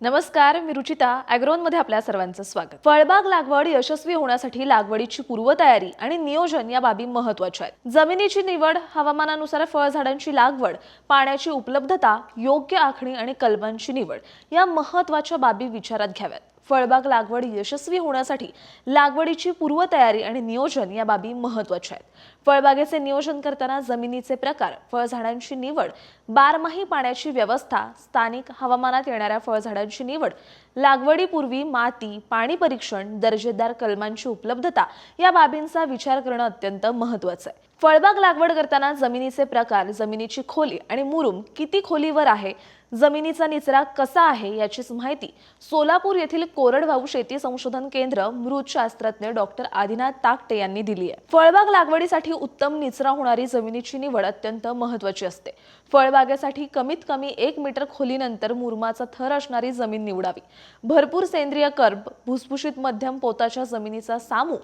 नमस्कार मी रुचिता ॲग्रोनमध्ये आपल्या सर्वांचं स्वागत. फळबाग लागवड यशस्वी होण्यासाठी लागवडीची पूर्वतयारी आणि नियोजन या बाबी महत्त्वाच्या आहेत. जमिनीची निवड हवामानानुसार फळझाडांची लागवड पाण्याची उपलब्धता योग्य आखणी आणि कलमांची निवड या महत्त्वाच्या बाबी विचारात घ्याव्यात. फळबाग लागवड यशस्वी होण्यासाठी लागवडीची पूर्वतयारी आणि नियोजन या बाबी महत्त्वाच्या आहेत. फळबागेचे नियोजन करताना जमिनीचे प्रकार फळझाडांची निवड बारमाही पाण्याची व्यवस्था स्थानिक हवामानात येणाऱ्या फळझाडांची निवड लागवडीपूर्वी माती पाणी परीक्षण दर्जेदार कलमांची उपलब्धता या बाबींचा विचार करणं अत्यंत महत्वाचं आहे. फळबाग लागवड करताना जमिनीचे प्रकार जमिनीची खोली आणि मुरुम किती खोलीवर आहे जमिनीचा निचरा कसा आहे याचीच माहिती सोलापूर येथील कोरडवाहू शेती संशोधन केंद्र मृतशास्त्रज्ञ डॉक्टर आदिनाथ ताकटे यांनी दिली आहे. फळबाग लागवडीसाठी उत्तम निचरा होणारी जमिनीची निवड अत्यंत महत्वाची असते. फळबागेसाठी कमीत कमी एक मीटर खोलीनंतर मुरमाचा थर असणारी जमीन निवडावी. भरपूर सेंद्रिय कर्ब भुसभुशीत मध्यम पोताच्या जमिनीचा सामू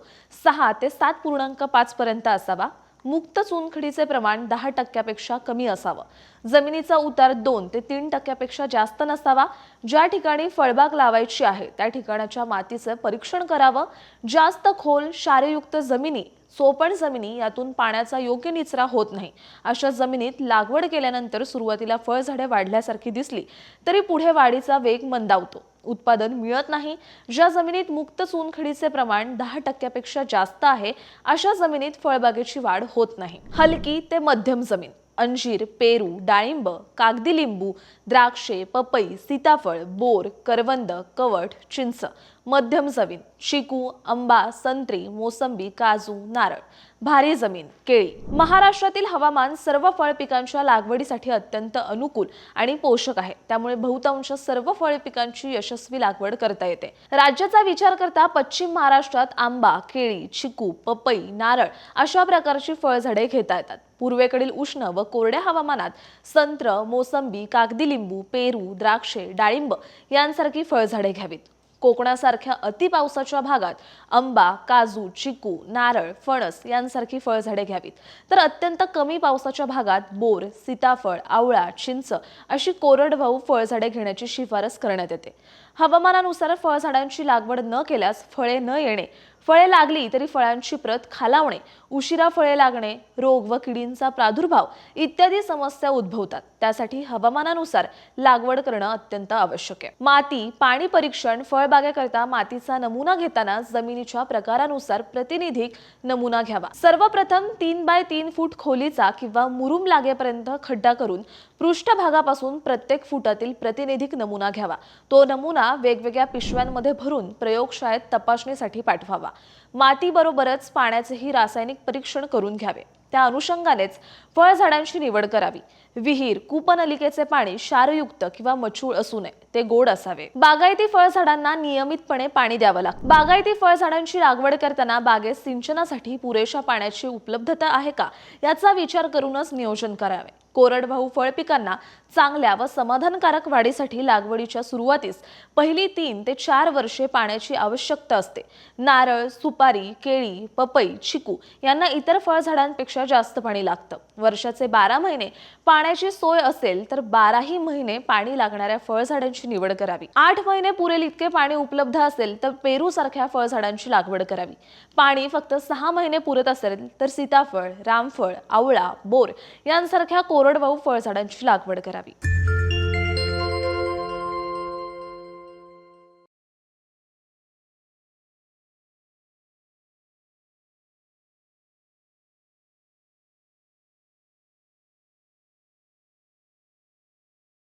सहा ते सात पूर्णांक पाच पर्यंत असावा. मुक्त चुनखडीचे प्रमाण दहा टक्क्यापेक्षा कमी असावं. जमिनीचा उतार दोन ते तीन टक्क्यापेक्षा जास्त नसावा. ज्या ठिकाणी फळबाग लावायची आहे त्या ठिकाणाच्या मातीचं परीक्षण करावं. जास्त खोल क्षारयुक्त जमिनी सोपण जमिनी यातून पाण्याचा योग्य निचरा होत नाही. अशा जमिनीत लागवड केल्यानंतर सुरुवातीला फळझाडे वाढल्यासारखी दिसली तरी पुढे वाढीचा वेग मंदावतो. उत्पादन मिळत नाही. ज्या जमिनीत मुक्त चुनखडीचे प्रमाण दहा टक्क्यापेक्षा जास्त आहे अशा जमिनीत फळबागेची वाढ होत नाही. हलकी ते मध्यम जमीन अंजीर पेरू डाळिंब कागदी लिंबू द्राक्षे पपई सीताफळ बोर करवंद कवठ चिंच मध्यम जमीन चिकू आंबा संत्री मोसंबी काजू नारळ भारी जमीन केळी. महाराष्ट्रातील हवामान सर्व फळ पिकांच्या लागवडीसाठी अत्यंत अनुकूल आणि पोषक आहे. त्यामुळे बहुतांश सर्व फळ पिकांची यशस्वी लागवड करता येते. राज्याचा विचार करता पश्चिम महाराष्ट्रात आंबा केळी चिकू पपई नारळ अशा प्रकारची फळझाडे घेता येतात. पूर्वेकडील उष्ण व कोरड्या हवामानात संत्र मोसंबी कागदी लिंबू पेरू द्राक्षे डाळिंब यांसारखी फळझाडे घ्यावीत. कोकणासारख्या अतिपावसाच्या भागात आंबा काजू चिकू नारळ फणस यांसारखी फळझाडे घ्यावीत. तर अत्यंत कमी पावसाच्या भागात बोर सीताफळ आवळा चिंच अशी कोरडवाहू फळझाडे घेण्याची शिफारस करण्यात येते. हवामानानुसार फळझाडांची लागवड न केल्यास फळे न येणे फळे लागली तरी फळांची प्रत खालावणे उशिरा फळे लागणे रोग व किडींचा प्रादुर्भाव इत्यादी समस्या उद्भवतात. त्यासाठी हवामानानुसार लागवड करणं अत्यंत आवश्यक आहे. माती पाणी परीक्षण फळबागेकरता मातीचा नमुना घेताना जमिनीच्या प्रकारानुसार प्रतिनिधिक नमुना घ्यावा. सर्वप्रथम तीन बाय तीन फूट खोलीचा किंवा मुरुम लागेपर्यंत खड्डा करून पृष्ठभागापासून प्रत्येक फुटातील प्रतिनिधिक नमुना घ्यावा. तो नमुना वेगवेगळ्या पिशव्यांमध्ये भरून प्रयोगशाळेत तपासणीसाठी पाठवावा. मातीबरोबरच पाण्याचेही रासायनिक परीक्षण करून घ्यावे. त्या अनुषंगानेच फळझाडांची निवड करावी. विहीर कूपनलिकेचे पाणी क्षारयुक्त किंवा मचूळ असू नये ते गोड असावे. बागायती फळझाडांना नियमितपणे पाणी द्यावं लागतं. बागायती फळझाडांची लागवड करताना बागेत सिंचनासाठी पुरेशा पाण्याची उपलब्धता आहे का याचा विचार करूनच नियोजन करावे. कोरडवाहू फळ पिकांना चांगल्या व समाधानकारक वाढीसाठी लागवडीच्या सुरुवातीस पहिली तीन ते चार वर्षे पाण्याची आवश्यकता असते. नारळ सुपारी केळी पपई चिकू यांना इतर फळझाडांपेक्षा जास्त पाणी लागतं. वर्षाचे बारा महिने पाण्याची सोय असेल तर बाराही महिने पाणी लागणाऱ्या फळझाडांची निवड करावी. आठ महिने पुरेल इतके पाणी उपलब्ध असेल तर पेरू सारख्या फळझाडांची लागवड करावी. पाणी फक्त सहा महिने पुरत असेल तर सीताफळ रामफळ आवळा बोर यांसारख्या कोरडवाहू फळझाडांची लागवड करावी.